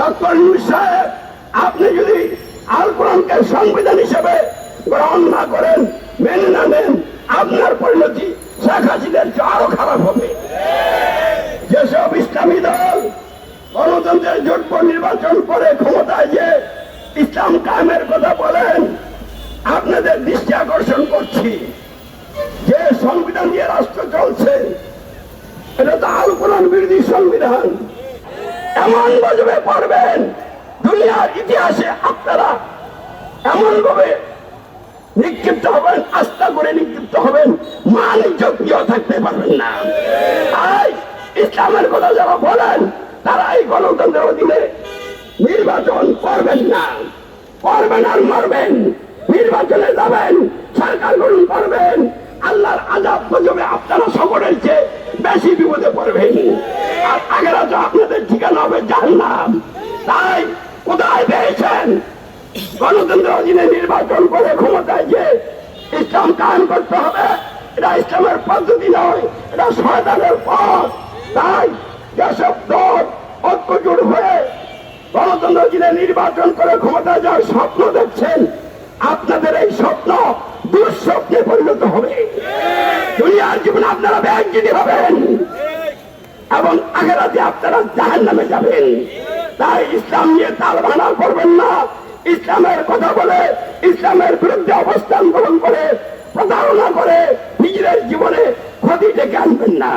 Doctor Yunus সাহেব, আপনি যদি আল কোরআনকে সংবিধান হিসেবে গ্রহণ না করেন, মেনে না নেন, আপনার পরিণতি শেখ হাসিনার আরও খারাপ হবে। যেসব ইসলামী দল গণতন্ত্রের জোট নির্বাচন করে ক্ষমতায় যে ইসলাম কায়েমের কথা বলেন, আপনাদের দৃষ্টি আকর্ষণ করছি। যে সংবিধান দিয়ে রাষ্ট্র চলছে, এটা তো আল কোরআন বিরোধী সংবিধান। এমন গজবে পড়বেন, দুনিয়ার ইতিহাসে আপনারা এমন ভাবে নিক্ষিপ্ত হবেন, আস্থা করে নিক্ষিপ্ত হবেন মান যোগ্য থাকতে পারবেন না। তাই ইসলামের কথা যারা বলেন তারা এই গণতন্ত্রের অধীনে নির্বাচন করবেন না। করবেন আর মারবেন। নির্বাচনে যাবেন, সরকার গ্রহণ করবেন। আল্লাহর আজাব গজবে আপনারা সকলের চেয়ে বেশি বিপদে পড়বেন। আর আগেরা তো জাহান্নাম তাই কোথায় পেয়েছেন? গণতন্ত্র অধীনে নির্বাচন করে ক্ষমতায় যে ইসলাম কায়েম করতে হবে। এটা ইসলামের পদ্ধতি নয়, এটা শয়তানের পথ। তাই যেসব দল ঐক্যজোট হয়ে গণতন্ত্র অধীনে নির্বাচন করে ক্ষমতায় যাওয়ার স্বপ্ন দেখছেন, আপনাদের এই স্বপ্ন দুঃস্বপ্নে পরিণত হবে। দুনিয়ার জীবনে আপনারা ব্যাংকিনি হবেন এবং আগেরাতে আপনারা জাহান নামে যাবেন। তাই ইসলাম নিয়ে তাল বানা করবেন না। ইসলামের কথা বলে, ইসলামের বিরুদ্ধে অবস্থান গ্রহণ করে, প্রতারণা করে নিজের জীবনে ক্ষতি ডেকে আনবেন না।